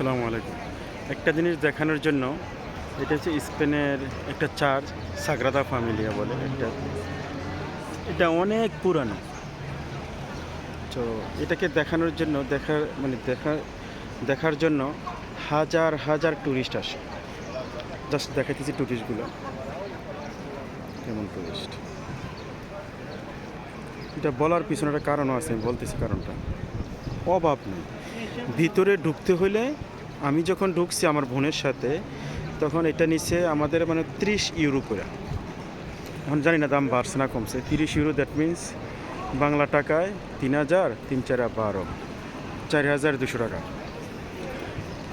আসসালামু আলাইকুম। একটা জিনিস দেখানোর জন্য, এটা হচ্ছে স্পেনের একটা চার্চ সাগ্রাদা ফ্যামিলিয়া বলে একটা। এটা অনেক পুরানো। তো এটাকে দেখানোর জন্য দেখার মানে দেখা, দেখার জন্য হাজার হাজার ট্যুরিস্ট আসে। জাস্ট দেখাতেছি ট্যুরিস্টগুলো কেমন ট্যুরিস্ট এটা বলার পিছনে একটা কারণও আছে, আমি বলতেছি কারণটা। অভাব নেই। ভিতরে ঢুকতে হলে আমি যখন ঢুকছি আমার বোনের সাথে, তখন এটা নিচে আমাদের মানে ত্রিশ ইউরো করে। এখন জানি না দাম বাড়ছে না কমছে। তিরিশ ইউরো দ্যাট মিন্স বাংলা টাকায় তিন হাজার, তিন চার বারো, চার হাজার দুশো টাকা।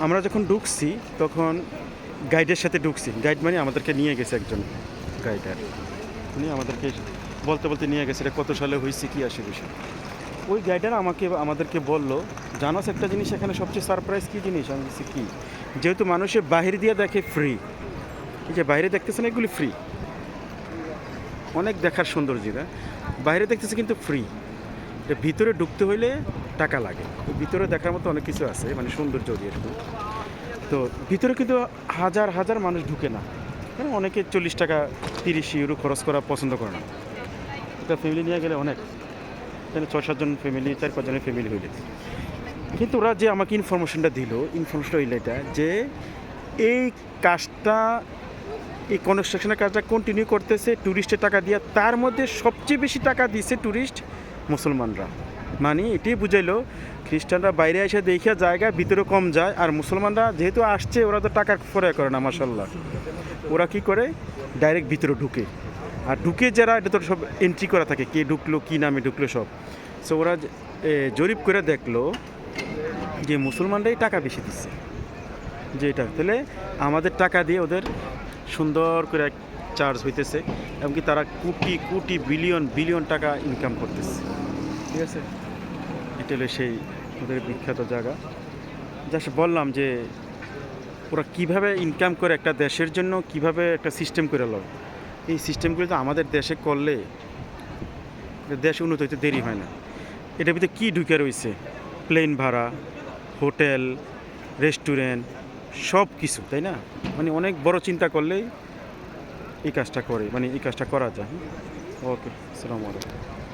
আমরা যখন ঢুকছি, তখন গাইডের সাথে ঢুকছি। গাইড মানে আমাদেরকে নিয়ে গেছে একজন গাইডার উনি আমাদেরকে বলতে বলতে নিয়ে গেছে, এটা কত সালে হয়েছে, কী আসে বিষয়? ওই গাইডার আমাকে, আমাদেরকে বলল, জানাস একটা জিনিস এখানে সবচেয়ে সারপ্রাইজ কী জিনিস? আমি বলছি, কী? যেহেতু মানুষের বাহির দিয়ে দেখে ফ্রি এই যে বাইরে দেখতেছেন এগুলি ফ্রি অনেক দেখার সৌন্দর্যটা বাইরে দেখতেছে কিন্তু ফ্রি ভিতরে ঢুকতে হইলে টাকা লাগে। ভিতরে দেখার মতো অনেক কিছু আছে মানে সৌন্দর্য এরকম। তো ভিতরে কিন্তু হাজার হাজার মানুষ ঢুকে না। মানে অনেকে চল্লিশ টাকা, তিরিশ ইউরো খরচ করা পছন্দ করে না। এটা ফ্যামিলি নিয়ে গেলে অনেক। এখানে ছয় সাতজন ফ্যামিলি চার পাঁচজনের ফ্যামিলি হইলে কিন্তু ওরা যে আমাকে ইনফরমেশনটা দিল ইনফরমেশনটা হইলে এটা যে এই কাজটা, এই কনস্ট্রাকশনের কাজটা কন্টিনিউ করতেছে ট্যুরিস্টের টাকা দিয়ে, তার মধ্যে সবচেয়ে বেশি টাকা দিছে ট্যুরিস্ট মুসলমানরা। মানে এটাই বুঝাইলো, খ্রিস্টানরা বাইরে এসে দেখিয়া জায়গা ভিতরে কম যায়, আর মুসলমানরা যেহেতু আসছে, ওরা তো টাকা ফরে করে না মাসাল্লাহ ওরা কি করে? ডাইরেক্ট ভিতরে ঢুকে। আর ঢুকে যারা, এটা তো সব এন্ট্রি করা থাকে, কে ঢুকলো, কী নামে ঢুকলো সব। সো ওরা জরিপ করে দেখল যে মুসলমানরাই টাকা বেশি দিচ্ছে। যে এটা, তাহলে আমাদের টাকা দিয়ে ওদের সুন্দর করে এক চার্জ হইতেছে এমনকি তারা কোটি কোটি বিলিয়ন বিলিয়ন টাকা ইনকাম করতেছে। ঠিক আছে? এটা হলো সেই ওদের বিখ্যাত জায়গা। জাস্ট বললাম যে, ওরা কীভাবে ইনকাম করে একটা দেশের জন্য, কীভাবে একটা সিস্টেম করে লয়। এই সিস্টেমগুলো তো আমাদের দেশে করলে দেশ উন্নত হইতে দেরি হয় না। এটার ভিতরে কী ঢুকে রয়েছে প্লেন ভাড়া, হোটেল, রেস্টুরেন্ট সব কিছু তাই না? মানে অনেক বড় চিন্তা করলেই এই কাজটা করে মানে এই কাজটা করা যায়। ওকে আসসালামু আলাইকুম।